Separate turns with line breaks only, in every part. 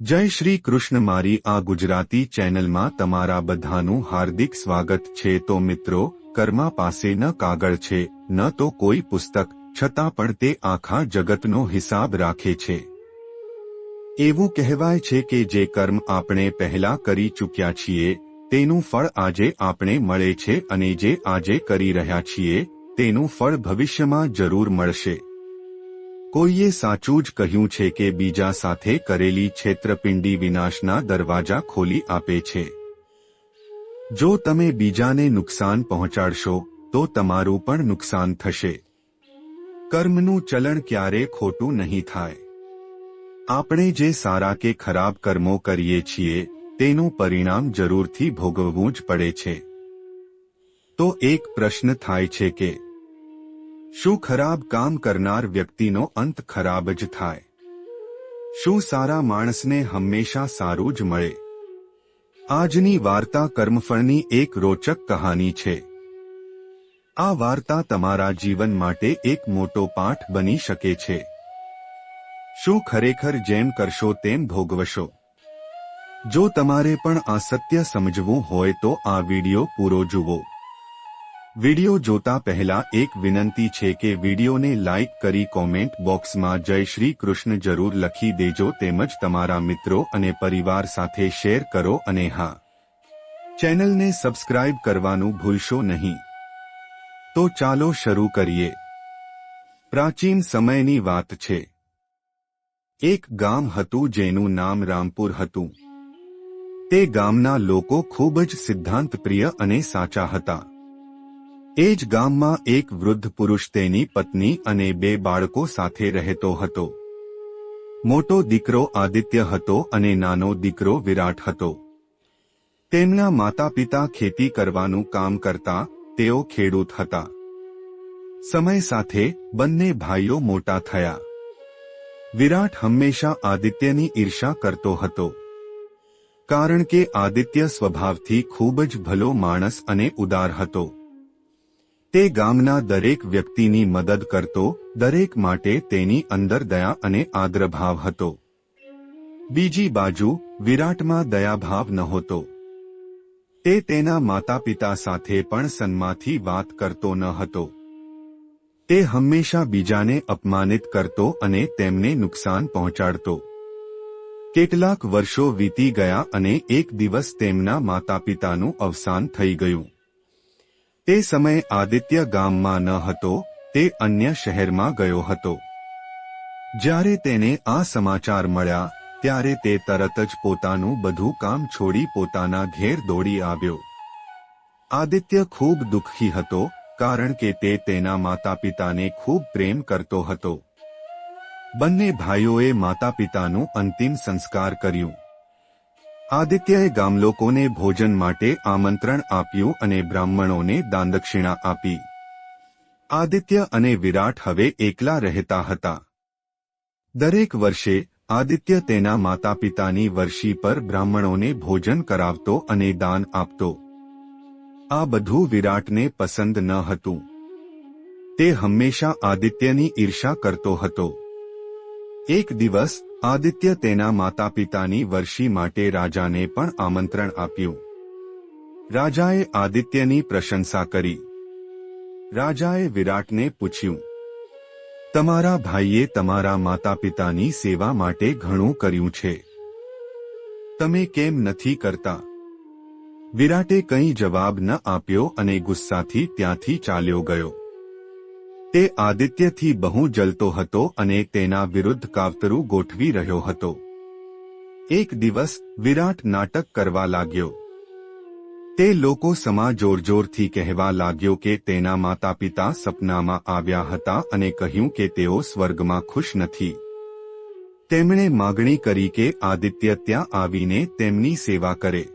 જય શ્રી કૃષ્ણ મારી આ ગુજરાતી ચેનલમાં તમારા બધાનું હાર્દિક સ્વાગત છે. તો મિત્રો, કર્મા પાસે ન કાગળ છે, ન તો કોઈ પુસ્તક, છતાં પણ તે આખા જગતનો હિસાબ રાખે છે. એવું કહેવાય છે કે જે કર્મ આપણે પહેલા કરી ચૂક્યા છીએ, તેનું ફળ આજે આપણે મળે છે અને જે આજે કરી રહ્યા છીએ, તેનું ફળ ભવિષ્યમાં જરૂર મળશે. કોઈએ સાચું જ કહ્યું છે કે બીજા સાથે કરેલી છેતરપિંડી વિનાશના દરવાજા ખોલી આપે છે. જો તમે બીજાને નુકસાન પહોંચાડશો, તો તમારું પણ નુકસાન થશે. કર્મનું ચલણ ક્યારે ખોટું નહીં થાય. આપણે જે સારા કે ખરાબ કર્મો કરીએ છીએ, તેનું પરિણામ જરૂરથી ભોગવવું જ પડે છે. તો એક પ્રશ્ન થાય છે કે શું ખરાબ કામ કરનાર વ્યક્તિનો અંત ખરાબ જ થાય? શું સારા માણસને હંમેશા સારું જ મળે? આજની વાર્તા કર્મફળની એક રોચક કહાની છે. આ વાર્તા તમારા જીવન માટે એક મોટો પાઠ બની શકે છે. શું ખરેખર જેમ કરશો તેમ ભોગવશો. જો તમારે પણ આ સત્ય સમજવું હોય તો આ વિડિયો પૂરો જુઓ. વિડિયો જોતા પહેલા એક વિનંતી છે કે વિડિયોને લાઇક કરી કોમેન્ટ બોક્સમાં જય શ્રી કૃષ્ણ જરૂર લખી દેજો તેમજ તમારા મિત્રો અને પરિવાર સાથે શેર કરો અને હા. ચેનલને સબસ્ક્રાઇબ કરવાનું ભૂલશો નહીં. તો ચાલો શરૂ કરીએ. પ્રાચીન સમયની વાત છે. એક ગામ હતું જેનું નામ રામપુર હતું. તે ગામના લોકો ખૂબ જ સિદ્ધાંત પ્રિય અને સાચા હતા. એ જ ગામમાં એક વૃદ્ધ પુરુષ તેની પત્ની અને બે બાળકો સાથે રહેતો હતો. મોટો દીકરો આદિત્ય હતો અને નાનો દીકરો વિરાટ હતો. તેમના માતા પિતા ખેતી કરવાનું કામ કરતા તેઓ ખેડૂત હતા. સમય સાથે બંને ભાઈઓ મોટા થયા. વિરાટ હંમેશા આદિત્યની ઈર્ષા કરતો હતો. કારણ કે આદિત્ય સ્વભાવથી ખૂબ જ ભલો માણસ અને ઉદાર હતો. તે ગામના દરેક વ્યક્તિની મદદ કરતો, દરેક માટે તેની અંદર દયા અને આગ્રભાવ હતો. બીજી બાજુ, વિરાટમાં દયાભાવ નહોતો. તે તેના માતા પિતા સાથે પણ સન્માથી વાત કરતો ન હતો. તે હંમેશા બીજાને અપમાનિત કરતો અને તેમને નુકસાન પહોંચાડતો. કેટલાક વર્ષો વીતી ગયા અને એક દિવસ તેમના માતા પિતાનું અવસાન થઈ ગયું. તે સમયે આદિત્ય ગામમાં ન હતો, તે અન્ય શહેરમાં ગયો હતો. જ્યારે તેને આ સમાચાર મળ્યા, ત્યારે તે તરત જ પોતાનું બધું કામ છોડી પોતાના ઘેર દોડી આવ્યો. આદિત્ય ખૂબ દુઃખી હતો, કારણ કે તે તેના માતા પિતાને ખૂબ પ્રેમ કરતો હતો. બંને ભાઈઓએ માતા પિતાનું અંતિમ સંસ્કાર કર્યું. આદિત્યએ ગામલોકોને ભોજન માટે આમંત્રણ આપ્યું અને બ્રાહ્મણોને દાનદક્ષિણા આપી. આદિત્ય અને વિરાટ હવે એકલા રહેતા હતા. દરેક વર્ષે આદિત્ય તેના માતા પિતાની વર્ષી પર બ્રાહ્મણોને ભોજન કરાવતો અને દાન આપતો. આ બધું વિરાટને પસંદ ન હતું. તે હંમેશા આદિત્યની ઈર્ષા કરતો હતો. એક દિવસ, આદિત્ય તેના માતા પિતાની વર્ષી માટે રાજાને પણ આમંત્રણ આપ્યું. રાજાએ આદિત્યની પ્રશંસા કરી. રાજાએ વિરાટને પૂછ્યું, તમારા ભાઈએ તમારા માતા પિતાની સેવા માટે ઘણું કર્યું છે. તમે કેમ નથી કરતા? વિરાટે કંઈ જવાબ ન આપ્યો અને ગુસ્સાથી ત્યાંથી ચાલ્યો ગયો. તે આદિત્યથી બહુ જલતો હતો અને તેના વિરુદ્ધ કાવતરું ગોઠવી રહ્યો હતો. એક દિવસ વિરાટ નાટક કરવા લાગ્યો. તે લોકો સમા જોરજોરથી કહેવા લાગ્યો કે તેના માતા પિતા સપનામાં આવ્યા હતા અને કહ્યું કે તેઓ સ્વર્ગમાં ખુશ નથી. તેમણે માગણી કરી કે આદિત્ય ત્યાં આવીને તેમની સેવા કરે.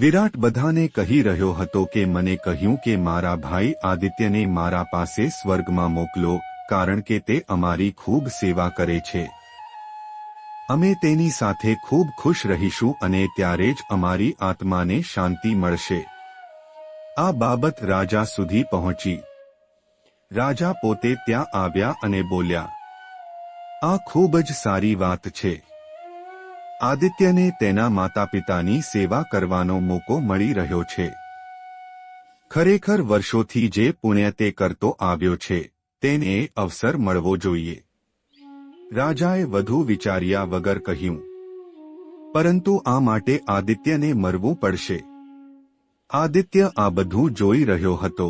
વિરાટ બધાને કહી રહ્યો હતો કે મને કહ્યું કે મારા ભાઈ આદિત્યને મારા પાસે સ્વર્ગમાં મોકલો, કારણ કે તે અમારી ખૂબ સેવા કરે છે. અમે તેની સાથે ખૂબ ખુશ રહીશું અને ત્યારે જ અમારી આત્માને શાંતિ મળશે. આ બાબત રાજા સુધી પહોંચી. રાજા પોતે ત્યાં આવ્યા અને બોલ્યા, આ ખૂબ જ સારી વાત છે. આદિત્યને તેના માતા પિતાની સેવા કરવાનો મોકો મળી રહ્યો છે. ખરેખર વર્ષોથી જે પુણ્ય તે કરતો આવ્યો છે, તેને અવસર મળવો જોઈએ. રાજાએ વધુ વિચાર્યા વગર કહ્યું, પરંતુ આ માટે આદિત્યને મરવું પડશે. આદિત્ય આ બધું જોઈ રહ્યો હતો.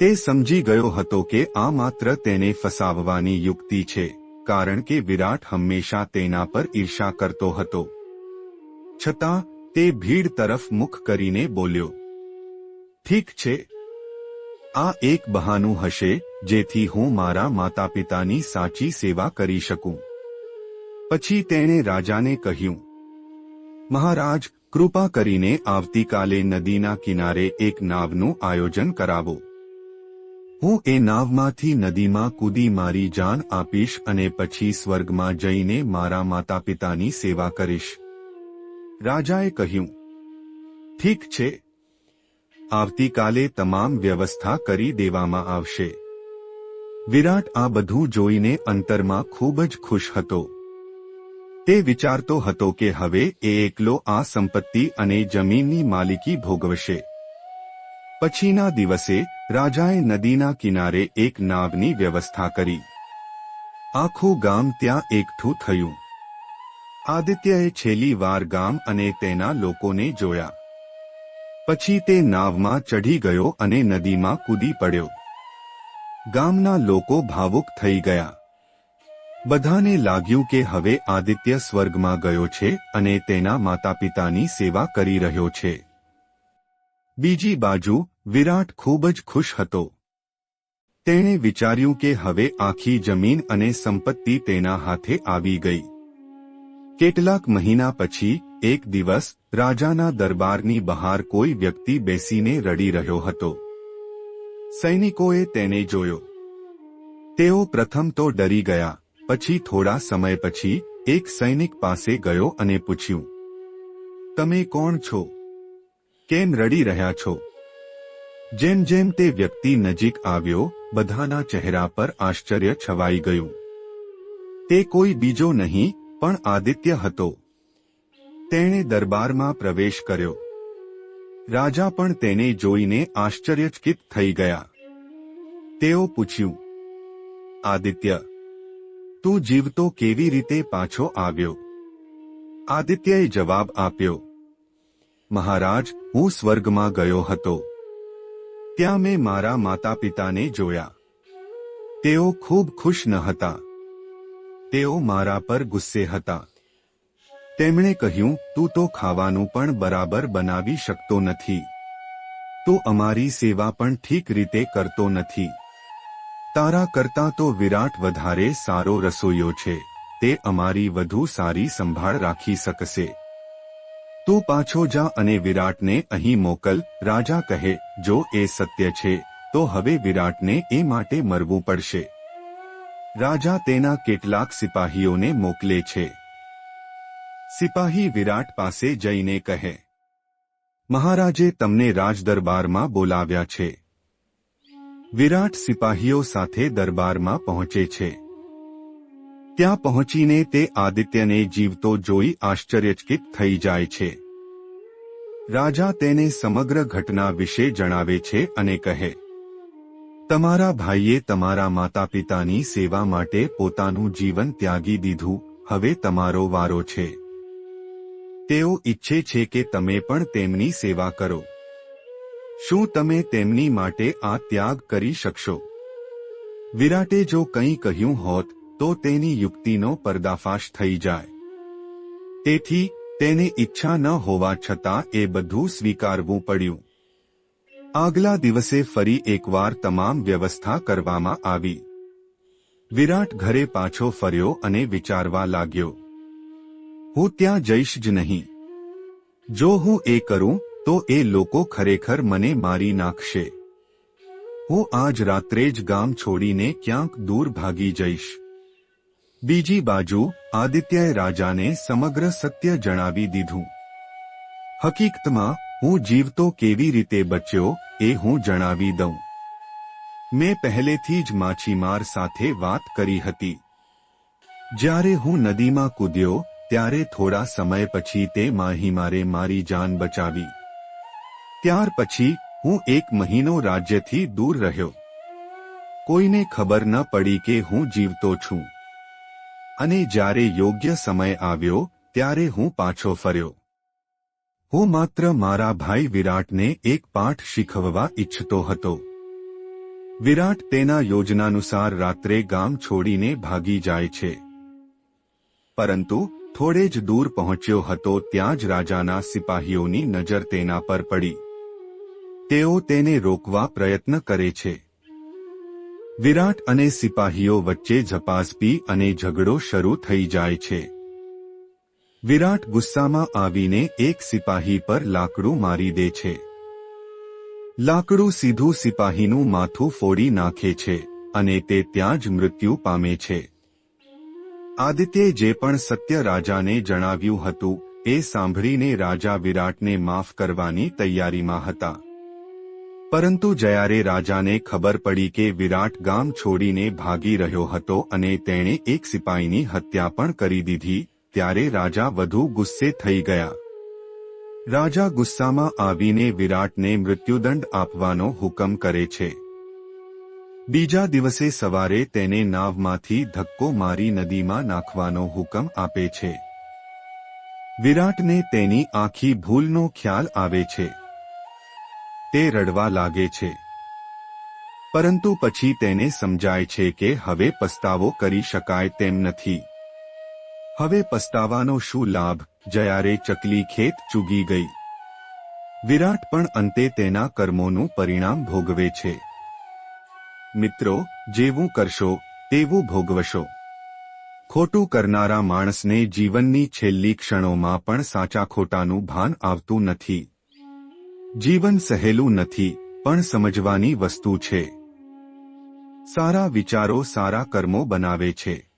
તે સમજી ગયો હતો કે આ માત્ર તેને ફસાવવાની યુક્તિ છે. કારણ કે વિરાટ હંમેશા તેના પર ઈર્ષા કરતો હતો. છતાં, તે ભીડ તરફ મુખ કરીને બોલ્યો, ઠીક છે. આ એક બહાનું હશે, જેથી હું મારા માતા પિતાની સાચી સેવા કરી શકું. પછી તેણે રાજાને કહ્યું, મહારાજ, કૃપા કરીને આવતીકાલે નદીના કિનારે એક નાવનું આયોજન કરાવો. હું એ નાવમાંથી નદીમાં કૂદી મારી જાન આપીશ અને પછી સ્વર્ગમાં જઈને મારા માતા પિતાની સેવા કરીશ. રાજાએ કહ્યું, ઠીક છે. આવતીકાલે તમામ વ્યવસ્થા કરી દેવામાં આવશે. વિરાટ આ બધું જોઈને અંતરમાં ખૂબ જ ખુશ હતો. તે વિચારતો હતો કે હવે એ એકલો આ સંપત્તિ અને જમીનની માલિકી ભોગવશે. પછીના દિવસે રાજાએ નદીના કિનારે એક નાવની વ્યવસ્થા કરી. આખું ગામ ત્યાં એકઠું થયું. આદિત્યએ છેલ્લી વાર ગામ અને તેના લોકોને જોયા. પછી તે નાવમાં ચઢી ગયો અને નદીમાં કૂદી પડ્યો. ગામના લોકો ભાવુક થઈ ગયા. બધાને લાગ્યું કે હવે આદિત્ય સ્વર્ગમાં ગયો છે અને તેના માતા પિતાની સેવા કરી રહ્યો છે. બીજી બાજુ વિરાટ ખૂબ જ ખુશ હતો. તેણે વિચાર્યું કે હવે આખી જમીન અને સંપત્તિ તેના હાથે આવી ગઈ. કેટલાક મહિના પછી, એક દિવસ, રાજાના દરબારની બહાર કોઈ વ્યક્તિ બેસીને રડી રહ્યો હતો. સૈનિકોએ તેને જોયો. તેઓ પ્રથમ તો ડરી ગયા, પછી થોડા સમય પછી, એક સૈનિક પાસે ગયો અને પૂછ્યું, તમે કોણ છો? કેમ રડી રહ્યા છો? જેમ જેમ તે વ્યક્તિ નજીક આવ્યો, બધાના ચહેરા પર આશ્ચર્ય છવાઈ ગયું. તે કોઈ બીજો નહીં, પણ આદિત્ય હતો. તેણે દરબારમાં પ્રવેશ કર્યો. રાજા પણ તેને જોઈને આશ્ચર્યચકિત થઈ ગયા. તેઓ પૂછ્યું, આદિત્ય, તું જીવતો કેવી રીતે પાછો આવ્યો? આદિત્યએ જવાબ આપ્યો, મહારાજ, હું સ્વર્ગમાં ગયો હતો. ત્યાં મેં મારા માતા પિતાને જોયા. તેઓ ખૂબ ખુશ ન હતા. તેઓ મારા પર ગુસ્સે હતા. તેમણે કહ્યું, તું તો ખાવાનું પણ બરાબર બનાવી શકતો નથી. તો અમારી સેવા પણ ઠીક રીતે કરતો નથી. તારા કરતાં તો વિરાટ વધારે સારો રસોઈયો છે. તે અમારી વધુ સારી સંભાળ રાખી શકશે. તું પાછો જા અને વિરાટને અહીં મોકલ, રાજા કહે, જો એ સત્ય છે, તો હવે વિરાટને એ માટે મરવું પડશે. રાજા તેના કેટલાક સિપાહીઓને મોકલે છે. સિપાહી વિરાટ પાસે જઈને કહે, મહારાજે તમને રાજદરબારમાં બોલાવ્યા છે. વિરાટ સિપાહીઓ સાથે દરબારમાં પહોંચે છે. ત્યાં પહોંચીને તે આદિત્યને જીવતો જોઈ આશ્ચર્યચકિત થઈ જાય છે. રાજા તેને સમગ્ર ઘટના વિશે જણાવે છે અને કહે, તમારા ભાઈએ તમારા માતા પિતાની સેવા માટે પોતાનું જીવન ત્યાગી દીધું, હવે તમારો વારો છે. તેઓ ઈચ્છે છે કે તમે પણ તેમની સેવા કરો. શું તમે તેમની માટે આ ત્યાગ કરી શકશો? વિરાટે જો કંઈ કહ્યું હોત, તો તેની યુક્તિનો પર્દાફાશ થઈ જાય. તેથી તેને ઈચ્છા ન હોવા છતાં એ બધું સ્વીકારવું પડ્યું. આગલા દિવસે ફરી એકવાર તમામ વ્યવસ્થા કરવામાં આવી. વિરાટ ઘરે પાછો ફર્યો અને વિચારવા લાગ્યો. હું ત્યાં જઈશ જ નહીં. જો હું એ કરું, તો એ લોકો ખરેખર મને મારી નાખશે. હું આજ રાત્રે જ ગામ છોડીને ક્યાંક દૂર ભાગી જઈશ. બીજી બાજુ આદિત્યએ રાજાને સમગ્ર સત્ય જણાવી દીધું. હકીકતમાં, હું જીવતો કેવી રીતે બચ્યો એ હું જણાવી દઉં. મેં પહેલેથી જ માછીમાર સાથે વાત કરી હતી. જ્યારે હું નદીમાં કૂદ્યો, ત્યારે થોડા સમય પછી તે માહીમારે મારી જાન બચાવી. ત્યાર પછી, હું એક મહિનો રાજ્યથી દૂર રહ્યો. કોઈને ખબર ન પડી કે હું જીવતો છું. અને જ્યારે યોગ્ય સમય આવ્યો, ત્યારે હું પાછો ફર્યો. હું માત્ર મારા ભાઈ વિરાટને એક પાઠ શીખવવા ઈચ્છતો હતો. વિરાટ તેના યોજનાનુસાર રાત્રે ગામ છોડીને ભાગી જાય છે. પરંતુ, થોડે જ દૂર પહોંચ્યો હતો ત્યાં જ રાજાના સિપાહીઓની નજર તેના પર પડી. તેઓ તેને રોકવા પ્રયત્ન કરે છે. વિરાટ અને સિપાહીઓ વચ્ચે ઝપાસપી અને ઝઘડો શરૂ થઈ જાય છે. વિરાટ ગુસ્સામાં આવીને એક સિપાહી પર લાકડું મારી દે છે. લાકડું સીધું સિપાહીનું માથું ફોડી નાખે છે અને તે ત્યાં જ મૃત્યુ પામે છે. આદિત્યે જે પણ સત્ય રાજાને જણાવ્યું હતું, એ સાંભળીને રાજા વિરાટને માફ કરવાની તૈયારીમાં હતા. પરંતુ જ્યારે રાજાને ખબર પડી કે વિરાટ ગામ છોડીને ભાગી રહ્યો હતો અને તેણે એક સિપાહીની હત્યા પણ કરી દીધી, ત્યારે રાજા વધુ ગુસ્સે થઈ ગયા. રાજા ગુસ્સામાં આવીને વિરાટને મૃત્યુદંડ આપવાનો હુકમ કરે છે. બીજા દિવસે સવારે તેને નાવમાંથી ધક્કો મારી નદીમાં નાખવાનો હુકમ આપે છે. વિરાટને તેની આખી ભૂલનો ખ્યાલ આવે છે. તે રડવા લાગે છે. પરંતુ પછી તેને સમજાય છે કે હવે પસ્તાવો કરી શકાય તેમ નથી. હવે પસ્તાવાનો શું લાભ? જયારે ચકલી ખેત ચૂગી ગઈ. વિરાટ પણ અંતે તેના કર્મોનું પરિણામ ભોગવે છે. મિત્રો, જેવું કરશો, તેવું ભોગવશો. ખોટું કરનારા માણસને જીવનની છેલ્લી ક્ષણોમાં પણ સાચા ખોટાનું ભાન આવતું નથી. જીવન સહેલું નથી, પણ સમજવાની વસ્તુ છે. સારા વિચારો સારા કર્મો બનાવે છે.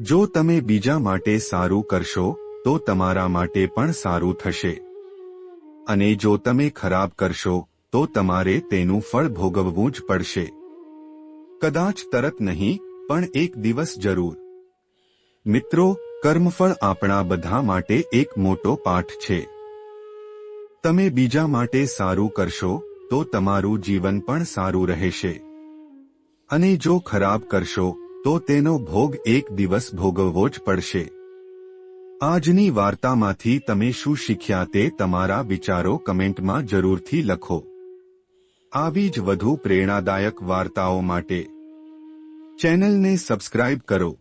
જો તમે બીજા માટે સારું કરશો, તો તમારા માટે પણ સારું થશે. અને જો તમે ખરાબ કરશો, તો તમારે તેનું ફળ ભોગવવું જ પડશે. કદાચ તરત નહીં, પણ એક દિવસ જરૂર. મિત્રો, કર્મફળ આપણા બધા માટે એક મોટો પાઠ છે. તમે બીજા માટે સારું કરશો, તો તમારું જીવન પણ સારું રહેશે. અને જો ખરાબ કરશો, તો તેનો ભોગ એક દિવસ ભોગવવો જ પડશે. આજની વાર્તામાંથી તમે શું શીખ્યા તે તમારા વિચારો કમેન્ટમાં જરૂરથી લખો. આવી જ વધુ પ્રેરણાદાયક વાર્તાઓ માટે ચેનલને સબસ્ક્રાઇબ કરો.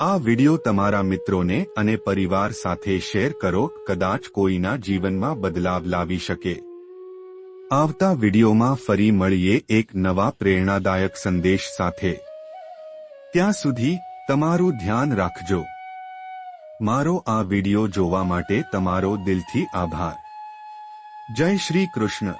આ વિડિયો તમારા મિત્રોને અને પરિવાર સાથે શેર કરો, કદાચ કોઈના જીવનમાં બદલાવ લાવી શકે. આવતા વિડિયોમાં ફરી મળીએ એક નવા પ્રેરણાદાયક સંદેશ સાથે. ત્યાં સુધી તમારું ધ્યાન રાખજો. મારો આ વિડિયો જોવા માટે તમારો દિલથી આભાર. જય શ્રી કૃષ્ણ.